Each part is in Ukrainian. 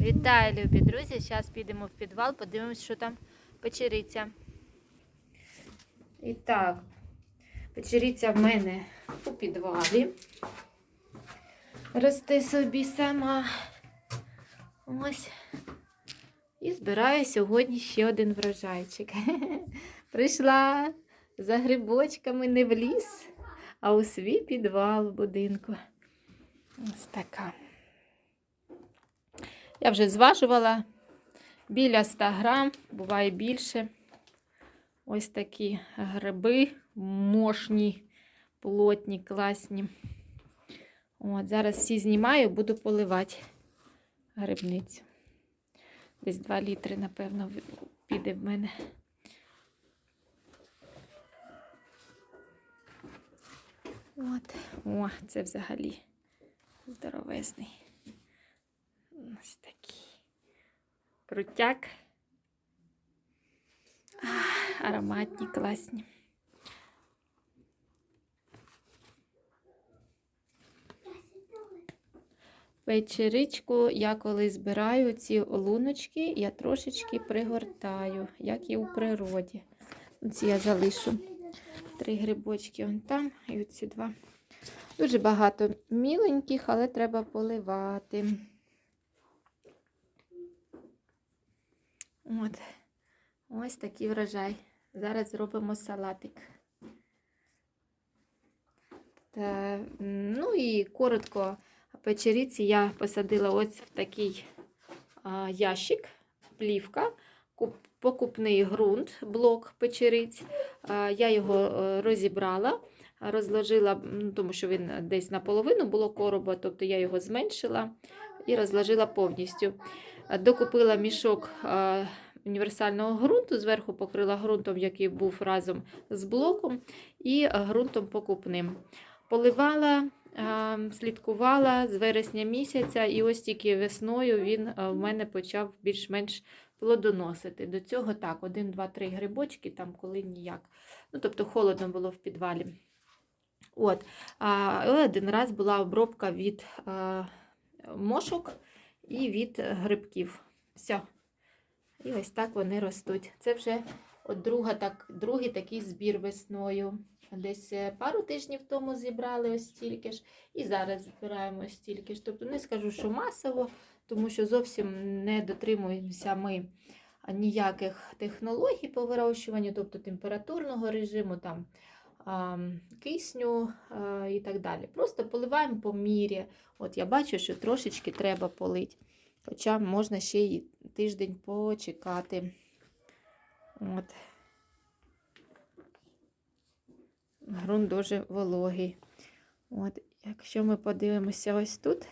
Вітаю, любі друзі! Зараз підемо в підвал, подивимось, що там печериця. І так, печериця в мене у підвалі. Росте собі сама. Ось. І збираю сьогодні ще один врожайчик. Прийшла за грибочками не в ліс, а у свій підвал в будинку. Ось така. Я вже зважувала біля 100 грам, буває більше. Ось такі гриби мощні, плотні, класні. От, Зараз всі знімаю, буду поливати грибницю. Десь 2 літри, напевно, піде в мене. От. О, це взагалі здоровезний. Крутяк. А, ароматні, класні. Печеричку я коли збираю ці луночки, я трошечки пригортаю, як і у природі. Ці я залишу три грибочки вон там і оці два. Дуже багато міленьких, але треба поливати. От. Ось такий врожай. Зараз зробимо салатик. Та, ну і коротко печериці я посадила ось в такий а, ящик, плівка, куп, покупний ґрунт, блок печериць. А, я його е, розібрала, розложила, м, тому що він десь наполовину було короба, тобто я його зменшила і розложила повністю. Докупила мішок універсального ґрунту, зверху покрила ґрунтом, який був разом з блоком, і ґрунтом покупним. Поливала, слідкувала з вересня місяця, і ось тільки весною він в мене почав більш-менш плодоносити. До цього так, один, два, три грибочки, там коли ніяк. Ну, тобто холодно було в підвалі. От. А, один раз була обробка від а, мошок і від грибків. Все. І ось так вони ростуть. Це вже от друга, так, другий такий збір весною. Десь е, пару тижнів тому зібрали ось стільки ж, і зараз збираємо ось стільки ж. Тобто не скажу, що масово, тому що зовсім не дотримуємося ми ніяких технологій по вирощуванню, тобто температурного режиму, там, кисню і так далі. Просто поливаємо по мірі. От я бачу, що трошечки треба полити. Хоча можна ще й тиждень почекати. От. Грунт дуже вологий. От, якщо ми подивимося ось тут.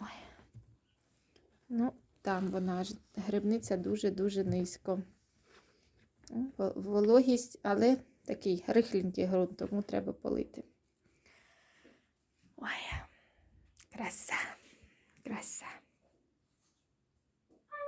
Ой. Ну, там вона ж грибниця дуже-дуже низько. Во- Вологість, але такий рихленький ґрунт, тому треба полити. Ой, краса, краса.